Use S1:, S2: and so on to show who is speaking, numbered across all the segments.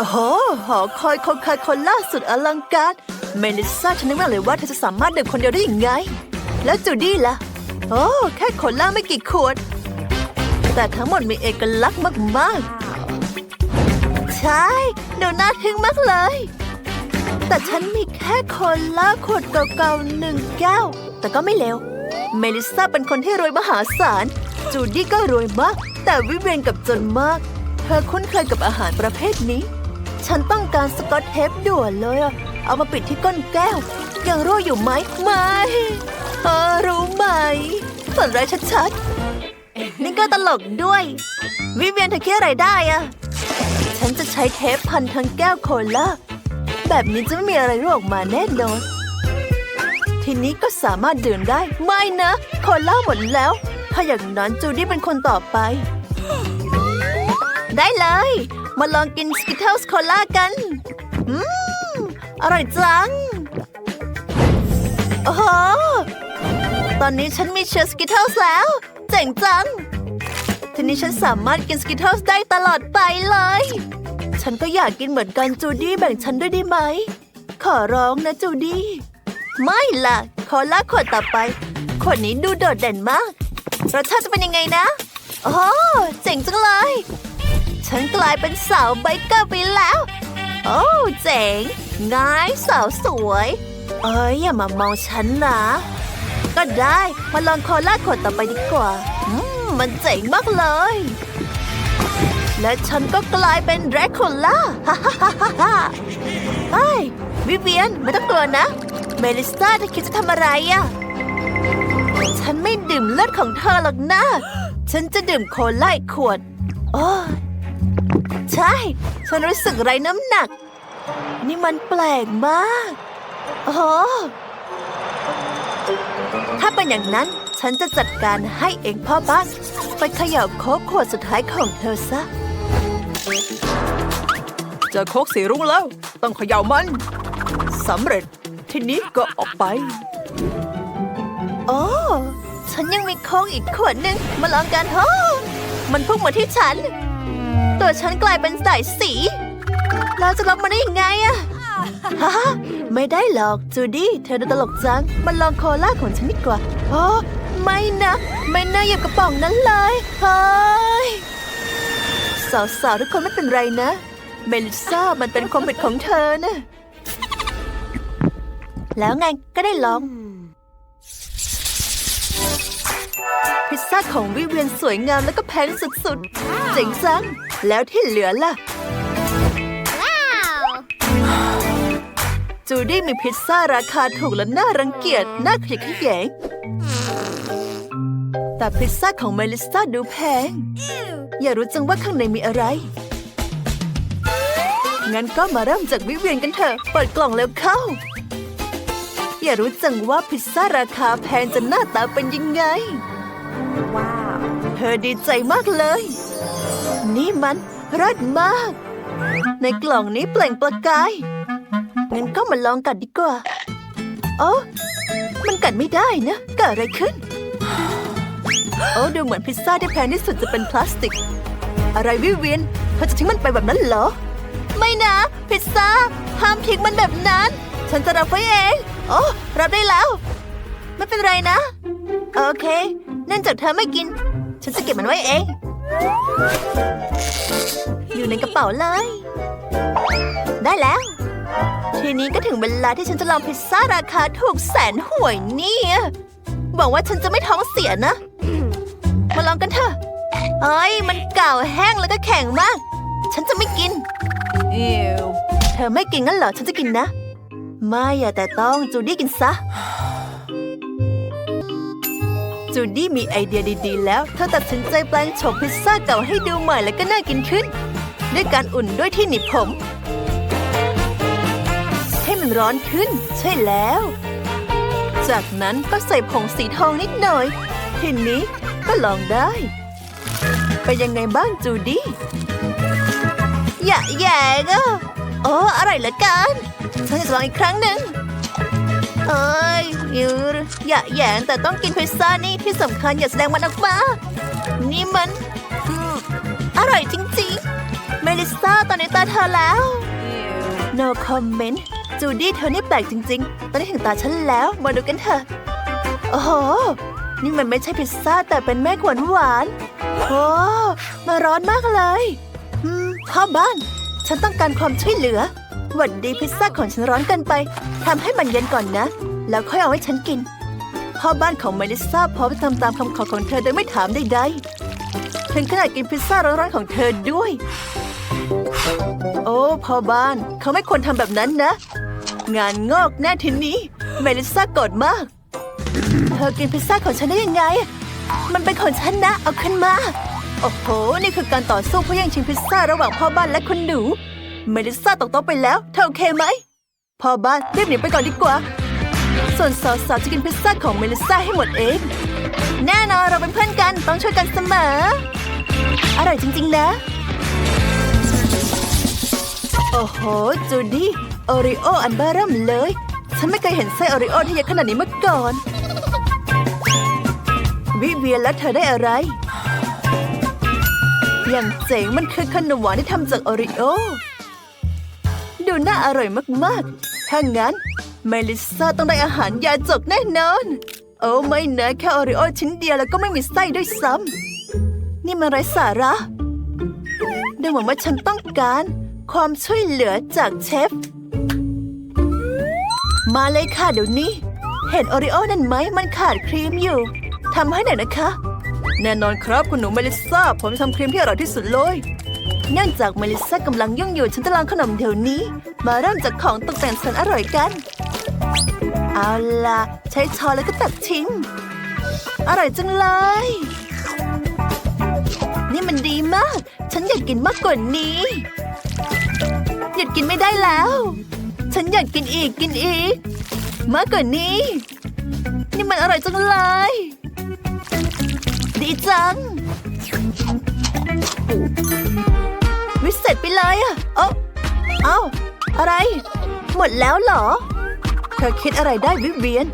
S1: โอ้โหหอคอยโคคาโคนล่าสุดอลังการ เมลิซาฉันนึกไม่ออกเลยว่าเธอจะสามารถดื่มคนเดียวได้ยังไง แล้วจูดี้ล่ะ โอ้แค่โคล่าไม่กี่ขวด แต่ทั้งหมดมีเอกลักษณ์มากๆ ใช่ดูน่าทึ่งมากเลย แต่ฉันมีแค่โคล่าขวดเก่าๆหนึ่งแก้ว แต่ก็ไม่เลวเมลิซาเป็นคนที่รวยมหาศาล จูดี้ก็รวยมาก แต่วิเวียนกับจนมาก เธอคุ้นเคยกับอาหารประเภทนี้ ฉันต้องการสกอตเทปด่วนเลยอะเอามาปิดที่ก้นแก้ว ยังรั่วอยู่ไหมไม่เออรู้ไหมฝันร้ายชัดๆ นี่ก็ตลกด้วย วิเวียนเธอคิดอะไรได้อะฉันจะใช้เทปพันทั้งแก้วโคลาแบบนี้จะไม่มีอะไรรั่วออกมาแน่นอน ทีนี้ก็สามารถดื่มได้ ไม่นะ โคลาหมดแล้ว ถ้าอย่างนั้นจูดี้เป็นคนต่อไป ได้เลย มาลองกินสกิทเทิลส์โคลากันอืมอร่อยจัง โอ้โห ตอนนี้ฉันมีเชื้อสกิทเทิลส์แล้ว เจ๋งจัง ทีนี้ฉันสามารถกินสกิทเทิลส์ได้ตลอดไปเลย ฉันก็อยากกินเหมือนกันจูดี้แบ่งฉันด้วยได้ไหม ขอร้องนะจูดี้ ไม่ล่ะ ขอลากขวดต่อไป ขวดนี้ดูโดดเด่นมาก รสชาติจะเป็นยังไงนะ โอ้เจ๋งจังเลย ฉันกลายเป็นสาวไบเกอร์ไปแล้ว โอ้เจ๋งง่ายสาวสวย เอ้ยอย่ามามองฉันนะ ก็ได้มาลองโคลาขวดต่อไปดีกว่าอืมมันเจ๋งมากเลย และฉันก็กลายเป็นแดรคโคล่าฮ่าฮ่าฮ่าฮ่าฮ่าเฮ้ยวิเวียนไม่ต้องกลัวนะ เมลิสตาเธอคิดจะทำอะไรอะฉันไม่ดื่มเลือดของเธอหรอกนะ ฉันจะดื่มโคลาอีกขวด โอ้ย ใช่ ฉันรู้สึกไรน้ำหนัก นี่มันแปลกมาก โอ้โห ถ้าเป็นอย่างนั้นฉันจะจัดการให้เองพ่อบ้าน ไปเขย่าโค้กขวดสุดท้ายของเธอซะ เจอโค้กสีรุ้งแล้ว ต้องเขย่ามันสำเร็จทีนี้ก็ออกไป โอ้ ฉันยังมีโค้กอีกขวดหนึ่งมาลองกันเถอะมันพุ่งมาที่ฉัน ตัวฉันกลายเป็นสายสีเราจะลองมันได้ยังไงอะฮะไม่ได้หรอกจูดี้เธอดูตลกจัง มันลองโคลาของฉันดีกว่าโอ้ไม่นะ ไม่น่าหยิบกระป๋องนั้นเลยเฮ้ยสาวๆทุกคนไม่เป็นไรนะ เมลิซ่ามันเป็นความผิดของเธอนะแล้วไงก็ได้ลอง พิซซ่าของวิเวียนสวยงามแล้วก็แพงสุดๆ เจ๋งจัง แล้วที่เหลือล่ะ จูดี้มีพิซซ่าราคาถูกและน่ารังเกียจน่าขยะแขยง แต่พิซซ่าของเมลิซ่าดูแพง อย่ารู้จังว่าข้างในมีอะไร งั้นก็มาเริ่มจากวิเวียนกันเถอะ เปิดกล่องแล้วเข้า อย่ารู้จังว่าพิซซ่าราคาแพงจะหน้าตาเป็นยังไง
S2: ว้าว
S1: เธอดีใจมากเลย นี่มันรสมาก ในกล่องนี้เปล่งประกาย งั้นก็มาลองกัดดีกว่า โอ้มันกัดไม่ได้นะเกิดอะไรขึ้น โอ้ดูเหมือนพิซซ่าที่แพงที่สุดจะเป็นพลาสติก อะไรวิเวียนเธอจะทิ้งมันไปแบบนั้นเหรอ ไม่นะ พิซซ่าห้ามทิ้งมันแบบนั้น ฉันจะรับไว้เอง โอ้รับได้แล้ว ไม่เป็นไรนะ โอเค เนื่องจากเธอไม่กิน ฉันจะเก็บมันไว้เอง อยู่ในกระเป๋าเลย ได้แล้ว ทีนี้ก็ถึงเวลาที่ฉันจะลองพิซซ่าราคาถูกแสนห่วยเนี่ยบอกว่าฉันจะไม่ท้องเสียนะ มาลองกันเถอะเอ้ย มันเก่าแห้งแล้วก็แข็งมาก ฉันจะไม่กิน
S2: อิว
S1: เธอไม่กินงั้นเหรอ ฉันจะกินนะ ไม่อะแต่ต้องจูดี้กินซะ จูดี้มีไอเดียดีๆ แล้ว เธอตัดสินใจแปลงโฉมพิซซ่าเก่าให้ดูใหม่และก็น่ากินขึ้น ด้วยการอุ่นด้วยที่หนีบผม ให้มันร้อนขึ้น ใช่แล้ว จากนั้นก็ใส่ผงสีทองนิดหน่อย ทีนี้ก็ลองได้เป็นยังไงบ้างจูดี้อย่าแย่งอะโอ้อร่อยเหลือเกินฉันจะลองอีกครั้งหนึ่ง เอ้ยยูอย่าแย่งแต่ต้องกินพิซซ่านี่ที่สำคัญอย่าแสดงมันออกมา นี่มันออร่อยจริงๆ เมลิสซ่าตอนนี้ตาเธอแล้ว no comment จูดี้เธอนี่แปลกจริง ๆ ตอนนี้ถึงตาฉันแล้ว มาดูกันเถอะ โอ้โห นี่มันไม่ใช่พิซซ่าแต่เป็นแม่ขวนหวานโอ้มาร้อนมากเลยพ่อบ้าน ฉันต้องการความช่วยเหลือ หวัดดีพิซซ่าของฉันร้อนเกันไปทำให้มันเย็นก่อนนะ แล้วค่อยเอาให้ฉันกิน พ่อบ้านของเมลิซ่าพร้อมทำตามคำขอของเธอโดยไม่ถามใดๆถึงขนาดกินพิซซ่าร้อนๆของเธอด้วย โอ้พ่อบ้านเขาไม่ควรทำแบบนั้นนะ งานงอกแน่ทีนี้ เมลิซ่าโกรธมาก เธอกินพิซซ่าของฉันได้ยังไง มันเป็นของฉันนะ เอาขึ้นมา โอ้โห นี่คือการต่อสู้เพื่อแย่งชิงพิซซ่าระหว่างพ่อบ้านและคุณหนู เมลิซ่าตกโต๊ะไปแล้ว เธอโอเคไหมพ่อบ้านรีบหนีไปก่อนดีกว่า ส่วนสาวๆจะกินพิซซ่าของเมลิซ่าให้หมดเอง แน่นอนเราเป็นเพื่อนกันต้องช่วยกันเสมอ อร่อยจริงๆนะ โอ้โห จูดี้โอริโออันเบอร์เริ่มเลย ฉันไม่เคยเห็นไส้โอริโอที่ใหญ่ขนาดนี้มาก่อน วิเวียนแล้วเธอได้อะไรอย่างเจ๋งมันคือขนมหวานที่ทำจากโอริโอ ดูน่าอร่อยมากๆ ถ้างั้นเมลิซาต้องได้อาหารยาจกแน่นอน โอ้ไม่นะแค่โอริโอชิ้นเดียวแล้วก็ไม่มีไส้ด้วยซ้ำ นี่มันไร้สาระดูเหมือนว่าฉันต้องการ ความช่วยเหลือจากเชฟ มาเลยค่ะเดี๋ยวนี้ เห็นโอริโอนั่นไหมมันขาดครีมอยู่ทำให้หน่อยนะคะ แน่นอนครับคุณหนูเมลิซ่าผมทำครีมที่อร่อยที่สุดเลย เนื่องจากเมลิซ่ากำลังยุ่งอยู่ฉันจะลองขนมเดี๋ยวนี้ มาเริ่มจากของตกแต่งแสนอร่อยกัน เอาล่ะ ใช้ช้อนแล้วก็ตักชิมอร่อยจังเลย นี่มันดีมาก ฉันอยากกินมากกว่านี้ หยุดกินไม่ได้แล้ว ฉันอยากกินอีกกินอีก มากกว่านี้ นี่มันอร่อยจังเลย ดีจัง วิเศษไปเลยอะเอ้าเอ้าอะไร หมดแล้วเหรอ เธอคิดอะไรได้วิเวียน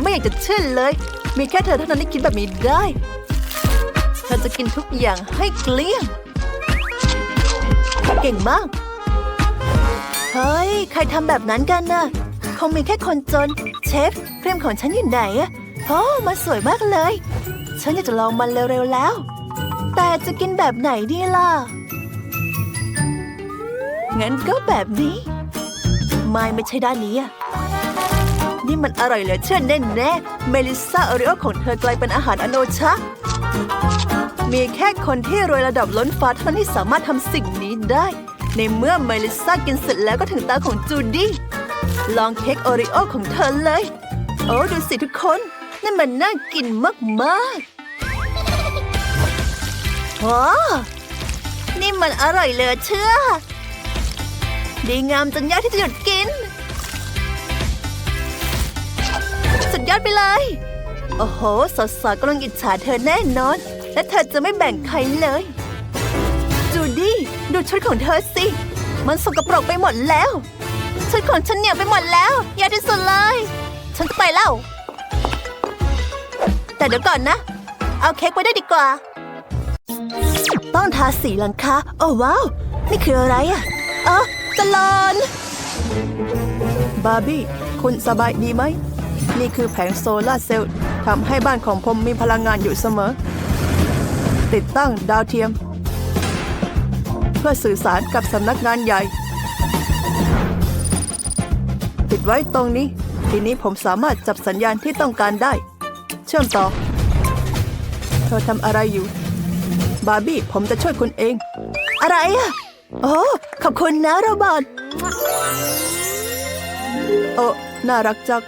S1: ไม่อยากจะเชื่อเลย มีแค่เธอเท่านั้นที่คิดแบบนี้ได้ เธอจะกินทุกอย่างให้เกลี้ยง เก่งมาก เฮ้ย ใครทำแบบนั้นกันน่ะ คงมีแค่คนจน เชฟครีมของฉันอยู่ไหนอะโอ้มันสวยมากเลย ฉันอยากจะลองมันเร็วๆแล้ว แต่จะกินแบบไหนดีล่ะ งั้นก็แบบนี้ ไม่ไม่ใช่ด้านนี้อะนี่มันอร่อยเหลือเชื่อแน่แน่เมลิซ่าโอริโอของเธอกลายเป็นอาหารอโนชะ มีแค่คนที่รวยระดับล้นฟ้าเท่านั้นที่สามารถทำสิ่งนี้ได้ ในเมื่อเมลิซ่ากินเสร็จแล้วก็ถึงตาของจูดี้ลองเค้กโอริโอของเธอเลย โอ้ดูสิทุกคนนั่นมันน่ากินมากๆว้านี่มันอร่อยเหลือเชื่อ ดีงามจนยากที่จะหยุดกิน สุดยอดไปเลย โอ้โห สาวๆกำลังอิจฉาเธอแน่นอน และเธอจะไม่แบ่งใครเลย จูดี้ ดูชุดของเธอสิ มันสกปรกไปหมดแล้ว ชุดของฉันเหนียวไปหมดแล้วยาที่สุดเลย ฉันจะไปแล้ว แต่เดี๋ยวก่อนนะ เอาเค้กไว้ด้ดีกว่า ต้องทาสีหลังคา โอ้ว้าว นี่คืออะไรอะเออ จะลอนบาร์บี้ คุณสบายดีไหม นี่คือแผงโซลาร์เซลล์ทำให้บ้านของผมมีพลังงานอยู่เสมอ ติดตั้งดาวเทียม เพื่อสื่อสารกับสำนักงานใหญ่ ติดไว้ตรงนี้ ทีนี้ผมสามารถจับสัญญาณที่ต้องการได้ เชื่อมต่อ เธอทำอะไรอยู่ บาร์บี้ ผมจะช่วยคุณเอง อะไรอะ โอ้ขอบคุณนะโรบอทโอ้น่ารักจัง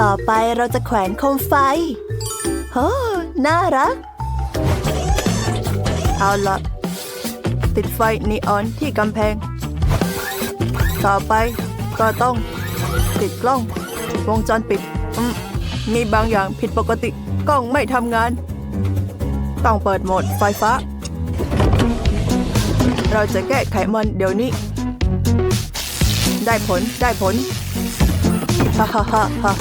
S1: ต่อไปเราจะแขวนโคมไฟโอ้น่ารัก เอาละติดไฟนีออนที่กำแพง ต่อไปก็ต้องติดกล้อง วงจรปิดมมีบางอย่างผิดปกติกล้องไม่ทำงาน ต้องเปิดโหมดไฟฟ้า เราจะแก้ไขมันเดี๋ยวนี้ ได้ผลได้ผลฮ่าฮ่าฮ่าฮ่า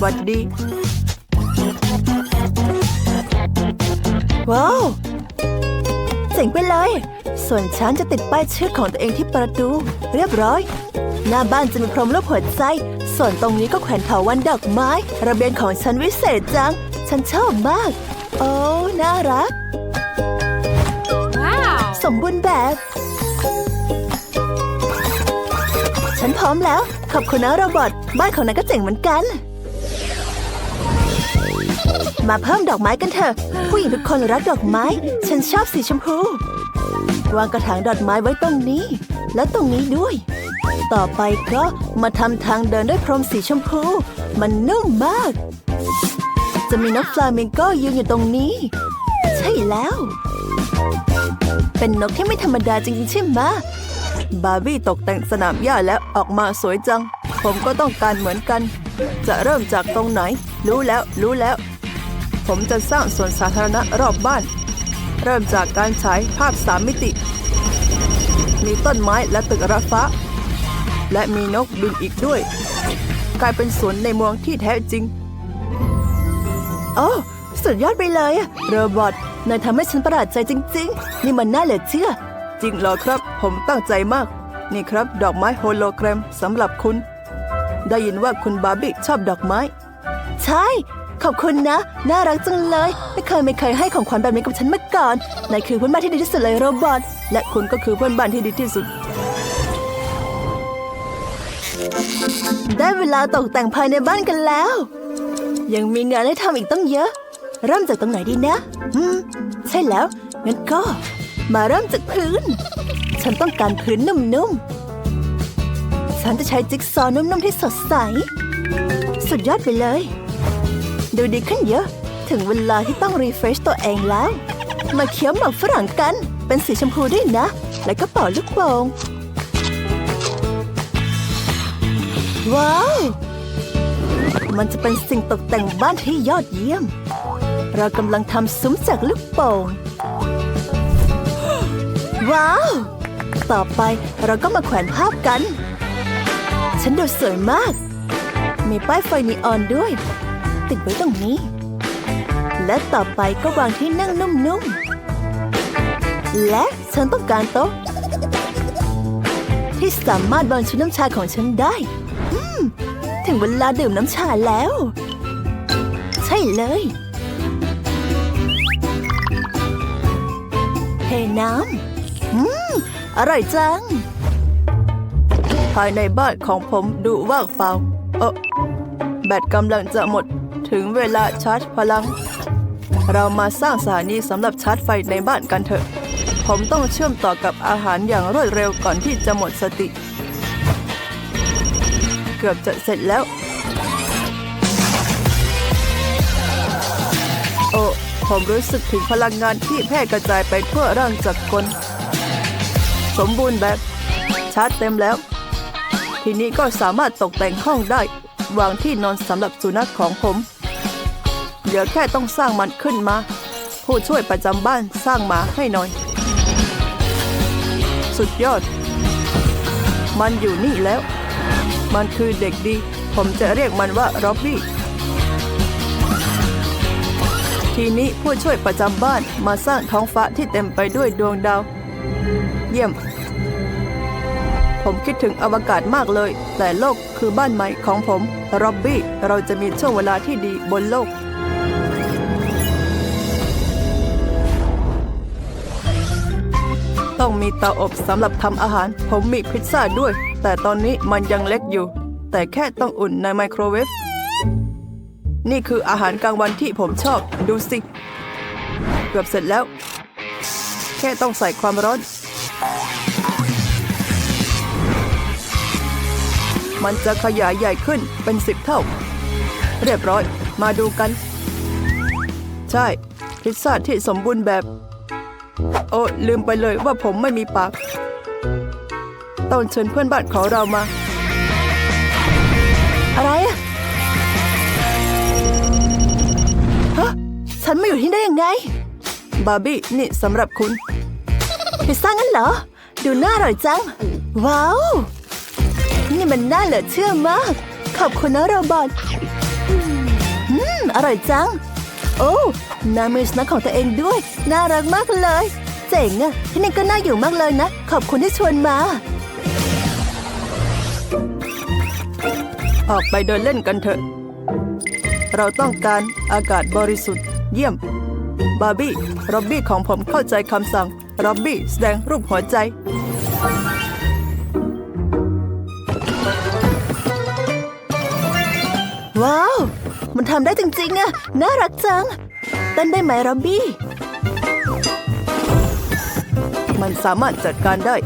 S1: หวัดดี ว้าวเจ๋งไปเลย ส่วนฉันจะติดป้ายชื่อของตัวเองที่ประตู เรียบร้อย หน้าบ้านจะมีพรมรูปหัวใจ ส่วนตรงนี้ก็แขวนเถาวันดอกไม้ ระเบียงของฉันวิเศษจัง ฉันชอบมาก โอ้ น่ารัก
S2: Wow.
S1: สมบูรณ์แบบ ฉันพร้อมแล้ว ขอบคุณนะโรบอทบ้านของนายก็เจ๋งเหมือนกัน มาเพิ่มดอกไม้กันเถอะ ผู้หญิงทุกคนรักดอกไม้ ฉันชอบสีชมพู วางกระถางดอกไม้ไว้ตรงนี้ และตรงนี้ด้วย ต่อไปก็มาทำทางเดินด้วยพรมสีชมพู มันนุ่มมาก จะมีนกฟลามิงโก้ยืนอยู่ตรงนี้ ใช่แล้ว เป็นนกที่ไม่ธรรมดาจริงๆใช่ไหมบาร์บี้ตกแต่งสนามหญ้าแล้วออกมาสวยจัง ผมก็ต้องการเหมือนกัน จะเริ่มจากตรงไหน รู้แล้ว รู้แล้ว ผมจะสร้างสวนสาธารณะรอบบ้าน เริ่มจากการฉายภาพสามมิติ มีต้นไม้และตึกระฟ้า และมีนกบินอีกด้วย กลายเป็นสวนในเมืองที่แท้จริง โอ้สุดยอดไปเลยอะโรบอทนายทำให้ฉันประหลาดใจจริง ๆ นี่มันน่าเหลือเชื่อ จริงเหรอครับ ผมตั้งใจมาก นี่ครับ ดอกไม้โฮโลแกรมสำหรับคุณ ได้ยินว่าคุณบาร์บี้ชอบดอกไม้ ใช่ ขอบคุณนะ น่ารักจังเลย ไม่เคยไม่เคยให้ของขวัญแบบนี้กับฉันมาก่อนนายคือเพื่อนบ้านที่ดีที่สุดเลยโรบอทและคุณก็คือเพื่อนบ้านที่ดีที่สุด ได้เวลาตกแต่งภายในบ้านกันแล้ว ยังมีงานให้ทำอีกต้องเยอะ เริ่มจากตรงไหนดีนะ อืม ใช่แล้ว งั้นก็ มาเริ่มจากพื้น ฉันต้องการพื้นนุ่มๆ ฉันจะใช้จิ๊กซอว์นุ่มๆที่สดใส สุดยอดไปเลย ดูดีขึ้นเยอะ ถึงเวลาที่ต้องรีเฟรชตัวเองแล้ว มาเคี้ยวหมากฝรั่งกัน เป็นสีชมพูด้วยนะ แล้วก็เป่าลูกโป่งว้าว มันจะเป็นสิ่งตกแต่งบ้านที่ยอดเยี่ยม เรากำลังทำซุ้มจากลูกโป่ง ว้าว ต่อไปเราก็มาแขวนภาพกัน ฉันดูสวยมาก มีป้ายไฟนีออนด้วย ติดไว้ตรงนี้ และต่อไปก็วางที่นั่งนุ่มๆ และฉันต้องการโต๊ะที่สามารถวางชุดน้ำชาของฉันได้ ถึงเวลาดื่มน้ำชาแล้ว ใช่เลย เทน้ำอืม อร่อยจัง ภายในบ้านของผมดูว่างเปล่าเออแบตกำลังจะหมดถึงเวลาชาร์จพลัง เรามาสร้างสถานีสำหรับชาร์จไฟในบ้านกันเถอะ ผมต้องเชื่อมต่อกับอาหารอย่างรวดเร็วก่อนที่จะหมดสติ เกือบจะเสร็จแล้ว โอ้ผมรู้สึกถึงพลังงานที่แพร่กระจายไปทั่วร่างจักรกลสมบูรณ์แบบชาร์จเต็มแล้ว ทีนี้ก็สามารถตกแต่งห้องได้ วางที่นอนสำหรับสุนัขของผม เดี๋ยวแค่ต้องสร้างมันขึ้นมา ผู้ช่วยประจำบ้านสร้างมาให้หน่อย สุดยอด มันอยู่นี่แล้ว มันคือเด็กดี ผมจะเรียกมันว่าร็อบบี้ ทีนี้ผู้ช่วยประจำบ้านมาสร้างท้องฟ้าที่เต็มไปด้วยดวงดาว เยี่ยม ผมคิดถึงอวกาศมากเลย แต่โลกคือบ้านใหม่ของผมร็อบบี้ เราจะมีช่วงเวลาที่ดีบนโลกต้องมีเตาอบสำหรับทำอาหาร ผมมีพิซซ่าด้วย แต่ตอนนี้มันยังเล็กอยู่ แต่แค่ต้องอุ่นในไมโครเวฟ นี่คืออาหารกลางวันที่ผมชอบ ดูสิ เกือบเสร็จแล้ว แค่ต้องใส่ความร้อน มันจะขยายใหญ่ขึ้นเป็นสิบเท่า เรียบร้อย มาดูกัน ใช่ พิซซ่าที่สมบูรณ์แบบ โอ้ลืมไปเลยว่าผมไม่มีปาก ต้องเชิญเพื่อนบ้านของเรามา อะไรอะฮะฉันมาอยู่ที่ได้ยังไง บาร์บี้นี่สำหรับคุณพิซซ่างั้นเหรอ ดูน่าอร่อยจัง ว้าว นี่มันน่าเหลือเชื่อมาก ขอบคุณนะโรบอทอืม อร่อยจัง โอ้นายมีสนักของตัวเองด้วย น่ารักมากเลย เจ๋งอะที่นี่ก็น่าอยู่มากเลยนะ ขอบคุณที่ชวนมา ออกไปเดินเล่นกันเถอะ เราต้องการอากาศบริสุทธิ์ เยี่ยม บาร์บี้ร็อบบี้ของผมเข้าใจคำสั่งร็อบบี้แสดงรูปหัวใจ ว้าว มันทำได้จริงๆอะน่ารักจังเต้นได้ไหมร็อบบี้มันสามารถจัดการได้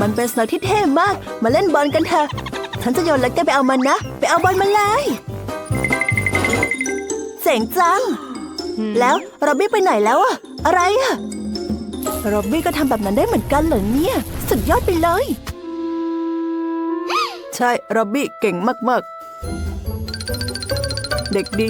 S1: มันเป็นสนามที่เท่มาก มาเล่นบอลกันเถอะ ฉันจะโยนแล้วแกไปเอามันนะ ไปเอาบอลมาเลยเจ๋งจัง แล้วร็อบบี้ไปไหนแล้วอะอะไรอะร็อบบี้ก็ทำแบบนั้นได้เหมือนกันเหรอเนี่ย สุดยอดไปเลย ใช่ร็อบบี้เก่งมากๆ เด็กดี